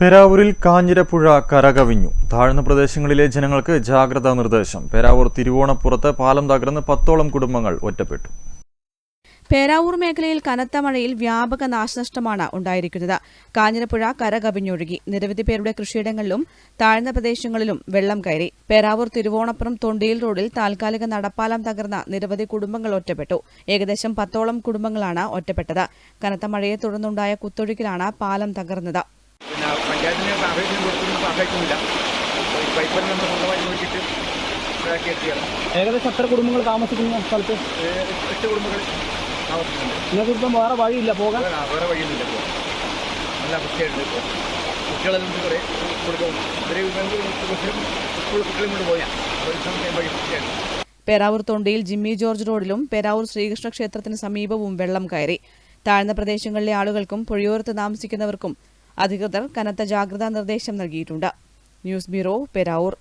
പേരാവൂരിൽ കാഞ്ഞിരപ്പുഴ കരകവിഞ്ഞു. താഴ്ന്ന പ്രദേശങ്ങളിലെ ജനങ്ങൾക്ക് ജാഗ്രതാ നിർദ്ദേശം. പെരാവൂർ തിരുവോണപ്പുറത്ത് പാലം തകർന്ന് പത്തോളം കുടുംബങ്ങൾ ഒറ്റപ്പെട്ടു. പേരാവൂർ മേഖലയിൽ കനത്ത മഴയിൽ വ്യാപക നാശനഷ്ടമാണ് ഉണ്ടായിരിക്കുന്നത്. കാഞ്ഞിരപ്പുഴ കരകവിഞ്ഞൊഴുകി. നിരവധി പേരുടെ കൃഷിയിടങ്ങളിലും താഴ്ന്ന പ്രദേശങ്ങളിലും വെള്ളം കയറി. പേരാവൂർ തിരുവോണപ്പുറം തൊണ്ടിയിൽ റോഡിൽ താൽക്കാലിക നടപ്പാലം തകർന്ന നിരവധി കുടുംബങ്ങൾ ഒറ്റപ്പെട്ടു. ഏകദേശം പത്തോളം കുടുംബങ്ങളാണ് ഒറ്റപ്പെട്ടത്. കനത്ത മഴയെ തുടർന്നുണ്ടായ കുത്തൊഴുക്കിലാണ് പാലം തകർന്നത്. പിന്നെ പഞ്ചായത്തിന് അപേക്ഷ കൊടുത്തൊന്നും സഹായിക്കുന്നില്ല ഈ പൈപ്പ് നമ്മൾ സ്വന്തമായി നോക്കിയിട്ട് ഇതാക്കി എത്തിയാണ് ഏകദേശം എത്ര കുടുംബങ്ങൾ താമസിക്കുന്ന സ്ഥലത്ത്? എട്ട് കുടുംബങ്ങൾ താമസിക്കുന്നുണ്ട്. നിങ്ങൾക്ക് ഇപ്പം വേറെ വഴിയില്ല പോകാൻ? വേറെ വഴിയൊന്നുമില്ല ഇപ്പോൾ. നല്ല വൃത്തിയായിട്ട് ഇപ്പോൾ. കുട്ടികളെല്ലാം കുറേ. കൊടുക്കും ഇവരെ സ്കൂൾ കുട്ടികളും കൊണ്ട് പോയാൽ ഒരു സമയം വഴി വൃത്തിയായിട്ട് പേരാവൂർ തൊണ്ടിയിൽ ജിമ്മി ജോർജ് റോഡിലും പേരാവൂർ ശ്രീകൃഷ്ണ ക്ഷേത്രത്തിന് സമീപവും വെള്ളം കയറി. താഴ്ന്ന പ്രദേശങ്ങളിലെ ആളുകൾക്കും പുഴയോരത്ത് താമസിക്കുന്നവർക്കും അധികൃതർ കനത്ത ജാഗ്രതാ നിർദ്ദേശം നൽകിയിട്ടുണ്ട്. News bureau Peravoor.